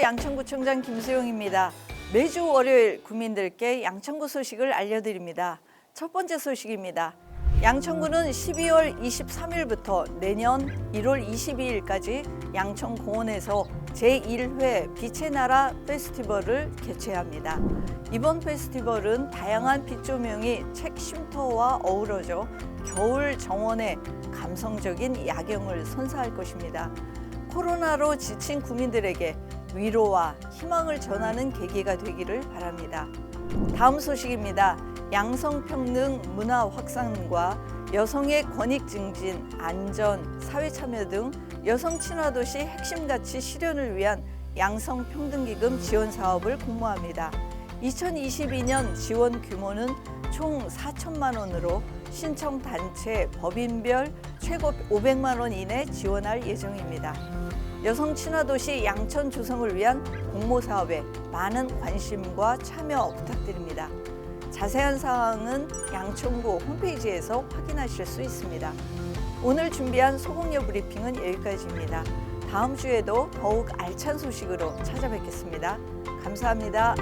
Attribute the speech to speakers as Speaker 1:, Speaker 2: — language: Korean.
Speaker 1: 양천구청장 김수영입니다. 매주 월요일 국민들께 양천구 소식을 알려드립니다. 첫 번째 소식입니다. 양천구는 12월 23일부터 내년 1월 22일까지 양천공원에서 제1회 빛의 나라 페스티벌을 개최합니다. 이번 페스티벌은 다양한 빛 조명이 책 쉼터와 어우러져 겨울 정원의 감성적인 야경을 선사할 것입니다. 코로나로 지친 국민들에게 위로와 희망을 전하는 계기가 되기를 바랍니다. 다음 소식입니다. 양성평등 문화 확산과 여성의 권익 증진, 안전, 사회 참여 등 여성 친화 도시 핵심 가치 실현을 위한 양성평등기금 지원 사업을 공모합니다. 2022년 지원 규모는 총 4천만 원으로 신청 단체 법인별 최고 500만 원 이내 지원할 예정입니다. 여성 친화 도시 양천 조성을 위한 공모 사업에 많은 관심과 참여 부탁드립니다. 자세한 사항은 양천구 홈페이지에서 확인하실 수 있습니다. 오늘 준비한 소공여 브리핑은 여기까지입니다. 다음 주에도 더욱 알찬 소식으로 찾아뵙겠습니다. 감사합니다.